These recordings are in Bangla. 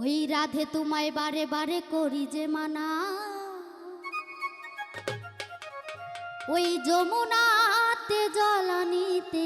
ওই রাধে তোমায় বারে বারে করি যে মানা। ওই যমুনাতে জলানিতে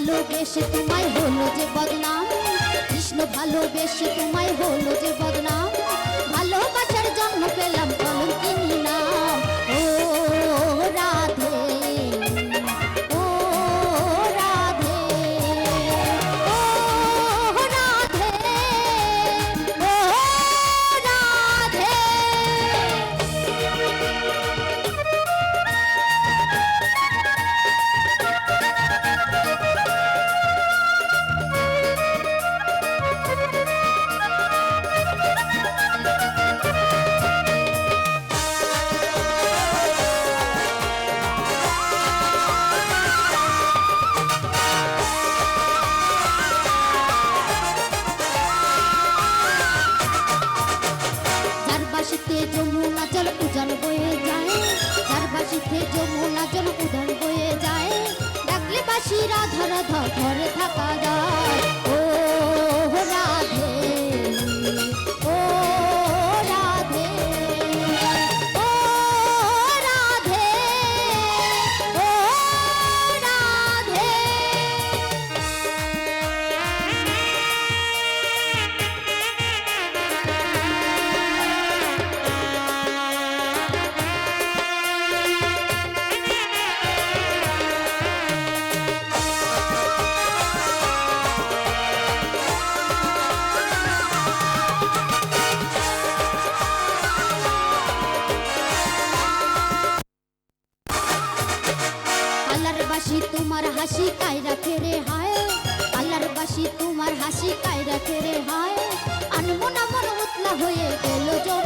ভালোবেসে তোমায় হলো যে বদনাম। কৃষ্ণ ভালোবেসে তোমায় হলো যে বদনাম। ভালোবাসার জন্ম পেলাম কলঙ্কিনী ডাকলে ধর রাধা ঘরে থাকা বাসি তোমার হাসি কায়রা ফেরে হায়। আল্লাহর বাসি, তোমার হাসি কায়রা ফেরে হায়। আনমনা মন উতলা হয়ে গেল যমুনায়